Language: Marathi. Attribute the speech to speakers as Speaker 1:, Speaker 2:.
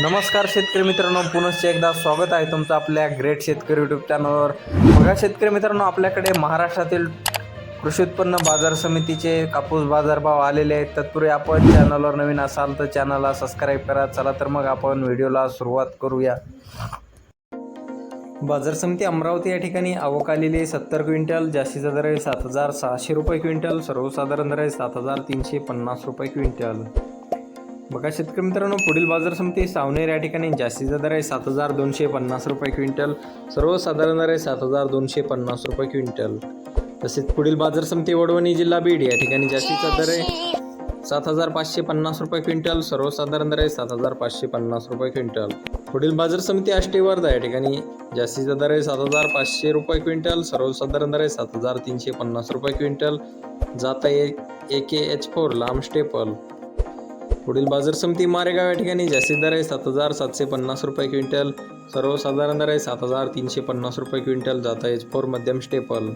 Speaker 1: नमस्कार शेतकरी मित्रांनो पुनश्च एकदा स्वागत आहे तुमचं आपल्या ग्रेट शेतकरी यूट्यूब चॅनलवर बघा शेतकरी मित्रांनो आपल्याकडे महाराष्ट्रातील कृषी उत्पन्न बाजार समितीचे कापूस बाजारभाव आलेले आहेत. तत्पूर्वी आपण चॅनलवर नवीन असाल तर चॅनलला सबस्क्राईब करा. चला तर मग आपण व्हिडिओला सुरुवात करूया. बाजार समिती अमरावती या ठिकाणी आवक आलेली आहे. सत्तर क्विंटल जास्तीचा दर आहे सात हजार सहाशे रुपये क्विंटल सर्वसाधारण दर आहे सात हजार तीनशे पन्नास रुपये क्विंटल. बघा शेतकरी मित्रांनो पुढील बाजार समिती सावनेर या ठिकाणी. जास्तीचा दर आहे सात हजार दोनशे पन्नास रुपये क्विंटल. सर्वसाधारण दर आहे सात हजार दोनशे पन्नास रुपये क्विंटल. तसेच पुढील बाजार समिती वडवणी जिल्हा बीड या ठिकाणी जास्तीचा दर आहे सात हजार पाचशे पन्नास रुपये क्विंटल. सर्वसाधारण दर आहे सात हजार पाचशे पन्नास रुपये क्विंटल. पुढील बाजार समिती आष्टी वर्धा या ठिकाणी. जास्तीचा दर आहे सात हजार पाचशे रुपये क्विंटल. सर्वसाधारण दर आहे सात हजार तीनशे पन्नास रुपये क्विंटल. जाता ए के एच फोर लांब स्टेपल. पुढील बाजार समिती मारेगाव या ठिकाणी. जास्तीत दर आहे सात हजार सातशे पन्नास रुपये क्विंटल. सर्वसाधारण दर आहे सात हजार तीनशे पन्नास रुपये क्विंटल. जाता एच फोर मध्यम स्टेपल